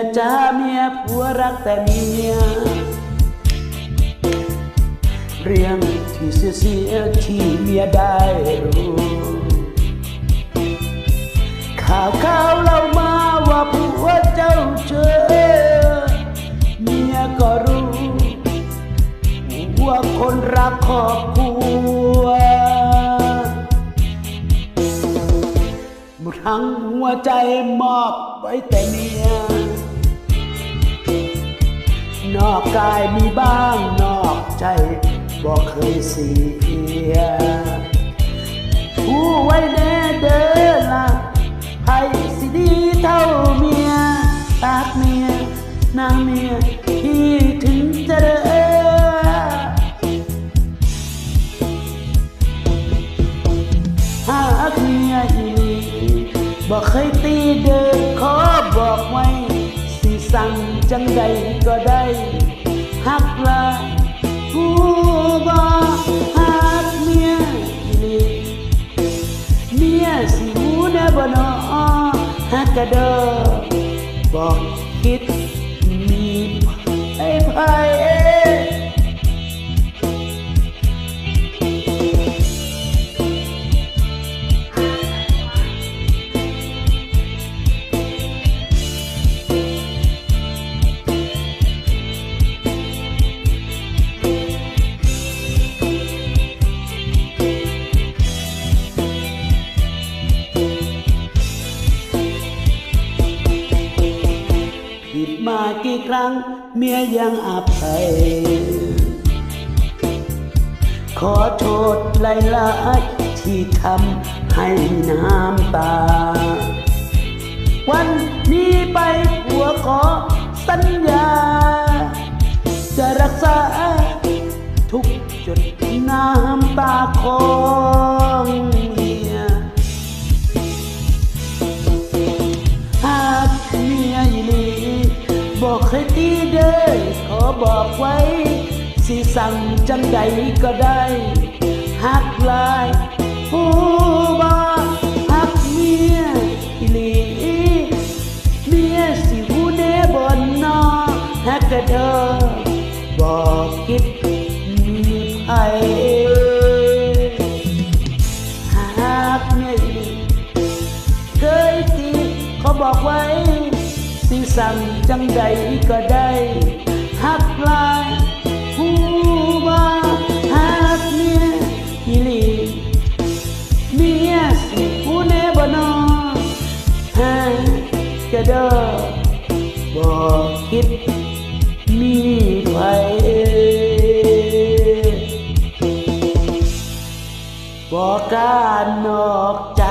เมียจ้าเมียผัวรักแต่เมีย เรื่องที่เสียเสียที่เมียได้รู้ข่าวข่าวเล่ามาว่าผัวเจ้าเจอเมียก็รู้ว่าคนรักครอบครัวทั้งหัวใจมอบไว้แต่เมีย นอกกายมีบ้างนอกใจบอกเคยเสียผู้ไว้แน่เดินละใครสิดีเท่าเมียตากเมียนางเมียที่ถึงจะเด้อหากเมียอีบอกเคยตีเดินขอบอกไว้ จังใดก็ได้หักลาผู้บ่หักเมียอีหลีเมียสิหูแน่บ่นอหักกระเดอบอกคิด กี่ครั้ง เมียยังอภัย ขอโทษหลายๆที่ทำให้น้ำตา วันนี้ไปผัวขอสัญญา เด้อขอบอกไว้ สิสั่งจังใดก็ได้หักลายผู้บอกหักเมียอีหลีเมียสิหูเนบนนอหักกระเดอบอกคิดมีไผหากเมียอีหลีเคยตีเขาบอกไว้ สิสั่งจังใดก็ได้หักลายผู้ว่าหักเมียอีหลีเมียสิผู้แน่บ่นอหักระเดอบอคิดมีไผบอกการนอกใจ